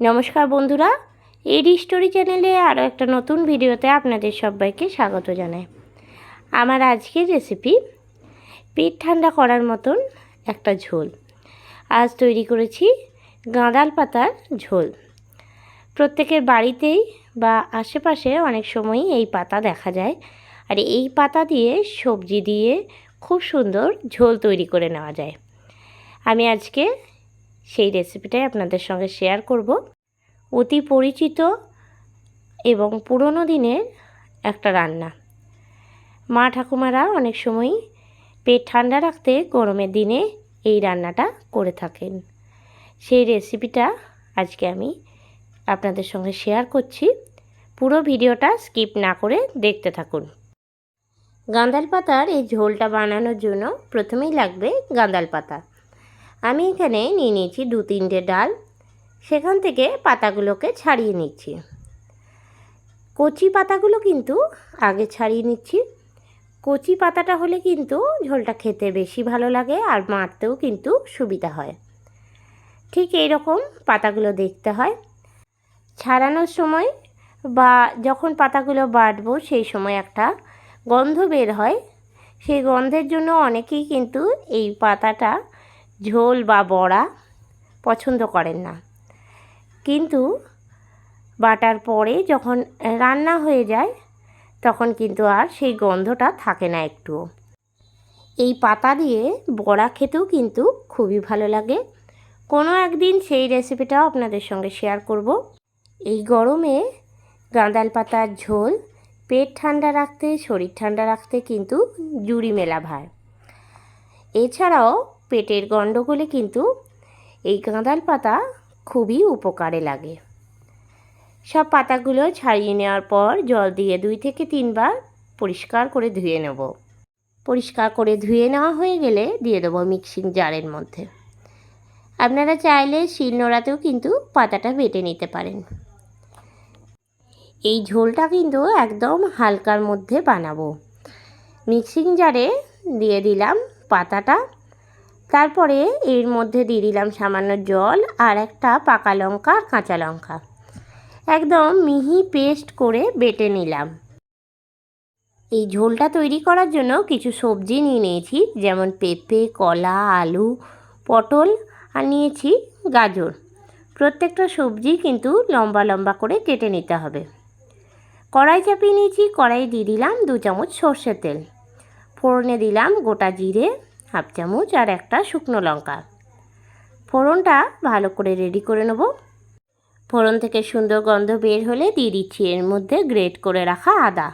নমস্কার বন্ধুরা, এডি স্টোরি চ্যানেলে আরও একটা নতুন ভিডিওতে আপনাদের সবাইকে স্বাগত জানাই। আমার আজকের রেসিপি পেট ঠান্ডা করার মতন একটা ঝোল। আজ তৈরি করেছি গাঁদাল পাতার ঝোল। প্রত্যেকের বাড়িতেই বা আশেপাশে অনেক সময়ই এই পাতা দেখা যায়। আর এই পাতা দিয়ে সবজি দিয়ে খুব সুন্দর ঝোল তৈরি করে নেওয়া যায়। আমি আজকে সেই রেসিপিটাই আপনাদের সঙ্গে শেয়ার করব। অতি পরিচিত এবং পুরনো দিনের একটা রান্না। মা ঠাকুমারা অনেক সময়ই পেট ঠান্ডা রাখতে গরমের দিনে এই রান্নাটা করে থাকেন। সেই রেসিপিটা আজকে আমি আপনাদের সঙ্গে শেয়ার করছি। পুরো ভিডিওটা স্কিপ না করে দেখতে থাকুন। গাঁদাল পাতার এই ঝোলটা বানানোর জন্য প্রথমেই লাগবে গাঁদাল পাতা। আমি এখানে নিয়ে নিয়েছি দু তিনটে ডাল। সেখান থেকে পাতাগুলোকে ছাড়িয়ে নিচ্ছি। কচি পাতাগুলো কিন্তু আগে ছাড়িয়ে নিচ্ছি। কচি পাতাটা হলে কিন্তু ঝোলটা খেতে বেশি ভালো লাগে আর মারতেও কিন্তু সুবিধা হয়। ঠিক এই রকম পাতাগুলো দেখতে হয়। ছাড়ানোর সময় বা যখন পাতাগুলো বাটবো সেই সময় একটা গন্ধ বের হয়। সেই গন্ধের জন্য অনেকেই কিন্তু এই পাতাটা ঝোল বা বড়া পছন্দ করেন না। কিন্তু বাটার পরে যখন রান্না হয়ে যায়, তখন কিন্তু আর সেই গন্ধটা থাকে না একটুও। এই পাতা দিয়ে বড়া খেতেও কিন্তু খুবই ভালো লাগে। কোনো একদিন সেই রেসিপিটাও আপনাদের সঙ্গে শেয়ার করব। এই গরমে গাঁদাল পাতার ঝোল, পেট ঠান্ডা রাখতে, শরীর ঠান্ডা রাখতে কিন্তু জুড়ি মেলা ভার। এছাড়াও পেটের গণ্ডগোলে কিন্তু এই গাঁদাল পাতা খুবই উপকারে লাগে। সব পাতাগুলো ছাড়িয়ে নেওয়ার পর জল দিয়ে দুই থেকে তিনবার পরিষ্কার করে ধুয়ে নেব। পরিষ্কার করে ধুয়ে নেওয়া হয়ে গেলে দিয়ে দেবো মিক্সিং জারের মধ্যে। আপনারা চাইলে শিলনোড়াতেও কিন্তু পাতাটা বেটে নিতে পারেন। এই ঝোলটা কিন্তু একদম হালকার মধ্যে বানাবো। মিক্সিং জারে দিয়ে দিলাম পাতাটা। তারপরে এর মধ্যে দিয়ে দিলাম সামান্য জল আর একটা পাকা লঙ্কা আর কাঁচা লঙ্কা। একদম মিহি পেস্ট করে বেটে নিলাম। এই ঝোলটা তৈরি করার জন্য কিছু সবজি নিয়ে নিয়েছি, যেমন পেঁপে, কলা, আলু, পটল আর নিয়েছি গাজর। প্রত্যেকটা সবজি কিন্তু লম্বা লম্বা করে কেটে নিতে হবে। কড়াই চাপিয়ে নিয়েছি কড়াই দিয়ে দিলাম দু চামচ সর্ষের তেল। ফোড়নে দিলাম গোটা জিরে হাফ চামচ আর একটা শুকনো লঙ্কা। ফোড়নটা ভালো করে রেডি করে নেব। ফোড়ন থেকে সুন্দর গন্ধ বের হলে দিয়ে দিচ্ছি এর মধ্যে গ্রেট করে রাখা আদা।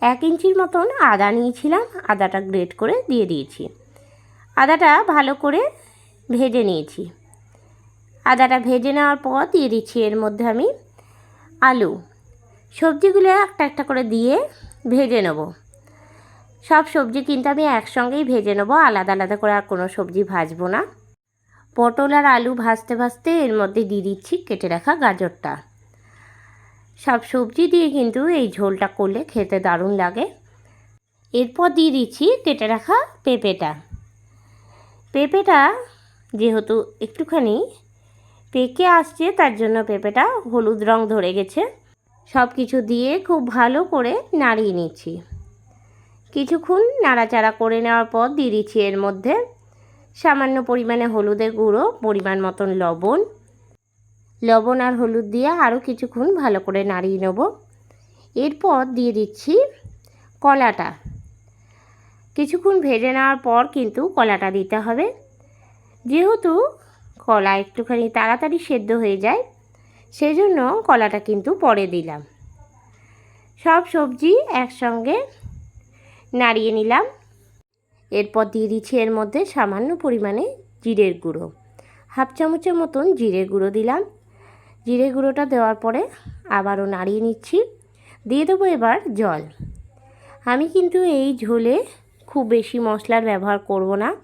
এক ইঞ্চির মতন আদা নিয়েছিলাম, আদাটা গ্রেট করে দিয়ে দিয়েছি। আদাটা ভালো করে ভেজে নিয়েছি। আদাটা ভেজে নেওয়ার পর দিয়ে দিচ্ছি এর মধ্যে আমি আলু। সবজিগুলো একটা একটা করে দিয়ে ভেজে নেব। সব সবজি কিন্তু আমি একসঙ্গেই ভেজে নেব, আলাদা আলাদা করে আর কোনো সবজি ভাজবো না। পটল আর আলু ভাজতে ভাজতে এর মধ্যে দিয়ে দিচ্ছি কেটে রাখা গাজরটা। সব সবজি দিয়ে কিন্তু এই ঝোলটা করলে খেতে দারুণ লাগে। এরপর দিয়ে দিচ্ছি কেটে রাখা পেঁপেটা। পেঁপেটা যেহেতু একটুখানি পেকে আসছে, তার জন্য পেঁপেটা হলুদ রং ধরে গেছে। সব কিছু দিয়ে খুব ভালো করে নাড়িয়ে নিচ্ছি। কিছুক্ষণ নাড়াচাড়া করে নেওয়ার পর দিয়ে দিচ্ছি এর মধ্যে সামান্য পরিমাণে হলুদের গুঁড়ো, পরিমাণ মতন লবণ। লবণ আর হলুদ দিয়ে আরও কিছুক্ষণ ভালো করে নাড়িয়ে নেব। এরপর দিয়ে দিচ্ছি কলাটা। কিছুক্ষণ ভেজে নেওয়ার পর কিন্তু কলাটা দিতে হবে। যেহেতু কলা একটুখানি তাড়াতাড়ি সেদ্ধ হয়ে যায় সেই জন্য কলাটা কিন্তু পরে দিলাম। সব সবজি একসঙ্গে নাড়িয়ে নিলাম। এরপর দিয়ে দিচ্ছি এর মধ্যে সামান্য পরিমাণে জিরের গুঁড়ো। হাফ চামচের মতন জিরে গুঁড়ো দিলাম। জিরে গুঁড়োটা দেওয়ার পরে আবারও নাড়িয়ে নিচ্ছি। দিয়ে দেবো এবার জল। আমি কিন্তু এই ঝোলে খুব বেশি মশলার ব্যবহার করব না।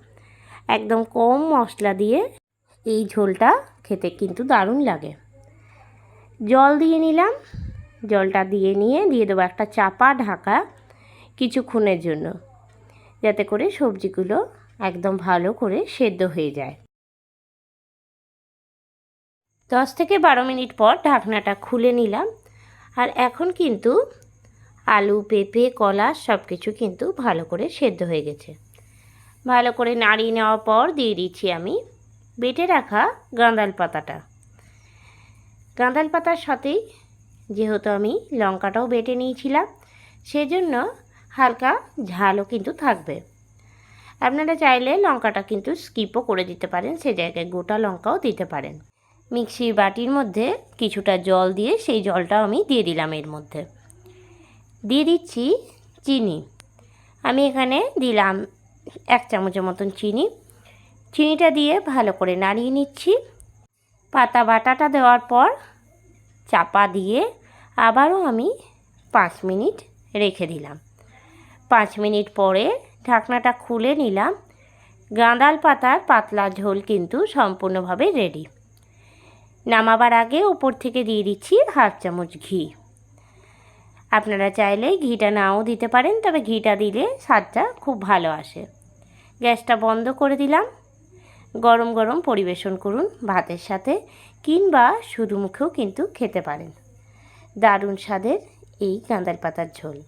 একদম কম মশলা দিয়ে এই ঝোলটা খেতে কিন্তু দারুণ লাগে। জল দিয়ে নিলাম। জলটা দিয়ে নিয়ে দিয়ে দেবো একটা চাপা ঢাকা কিছুক্ষণের জন্য, যাতে করে সবজিগুলো একদম ভালো করে সেদ্ধ হয়ে যায়। দশ থেকে বারো মিনিট পর ঢাকনাটা খুলে নিলাম, আর এখন কিন্তু আলু, পেঁপে, কলা সব কিছু কিন্তু ভালো করে সেদ্ধ হয়ে গেছে। ভালো করে নাড়িয়ে নেওয়ার পর দিয়ে দিচ্ছি আমি বেটে রাখা গাঁদাল পাতাটা। গাঁদাল পাতার সাথেই যেহেতু আমি লঙ্কাটাও বেটে নিয়েছিলাম, সেজন্য হালকা ঝালও কিন্তু থাকবে। আপনারা চাইলে লঙ্কাটা কিন্তু স্কিপও করে দিতে পারেন, সে জায়গায় গোটা লঙ্কাও দিতে পারেন। মিক্সির বাটির মধ্যে কিছুটা জল দিয়ে সেই জলটাও আমি দিয়ে দিলাম এর মধ্যে। দিয়ে দিচ্ছি চিনি। আমি এখানে দিলাম এক চামচের মতন চিনি। চিনিটা দিয়ে ভালো করে নাড়িয়ে নিচ্ছি। পাতা বাটাটা দেওয়ার পর চাপা দিয়ে আবারও আমি পাঁচ মিনিট রেখে দিলাম। পাঁচ মিনিট পরে ঢাকনাটা খুলে নিলাম। গাঁদাল পাতার পাতলা ঝোল কিন্তু সম্পূর্ণভাবে রেডি নামাবার আগে ওপর থেকে দিয়ে দিচ্ছি হাফ চামচ ঘি। আপনারা চাইলে ঘিটা নাও দিতে পারেন, তবে ঘিটা দিলে স্বাদটা খুব ভালো আসে। গ্যাসটা বন্ধ করে দিলাম। গরম গরম পরিবেশন করুন ভাতের সাথে, কিংবা শুধু মুখেও কিন্তু খেতে পারেন। দারুণ স্বাদের এই গাঁদাল পাতার ঝোল।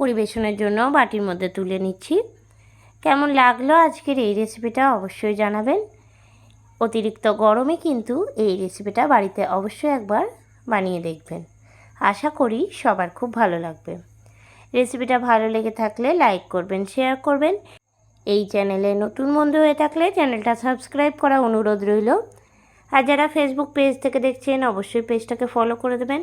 পরিবেশনের জন্য বাটির মধ্যে তুলে নিচ্ছি। কেমন লাগল আজকের এই রেসিপিটা অবশ্যই জানাবেন। অতিরিক্ত গরমে কিন্তু এই রেসিপিটা বাড়িতে অবশ্যই একবার বানিয়ে দেখবেন। আশা করি সবার খুব ভালো লাগবে। রেসিপিটা ভালো লেগে থাকলে লাইক করবেন শেয়ার করবেন। এই চ্যানেলে নতুন বন্ধু হয়ে থাকলে চ্যানেলটা সাবস্ক্রাইব করা অনুরোধ রইল। আর যারা ফেসবুক পেজ থেকে দেখছেন, অবশ্যই পেজটাকে ফলো করে দেবেন।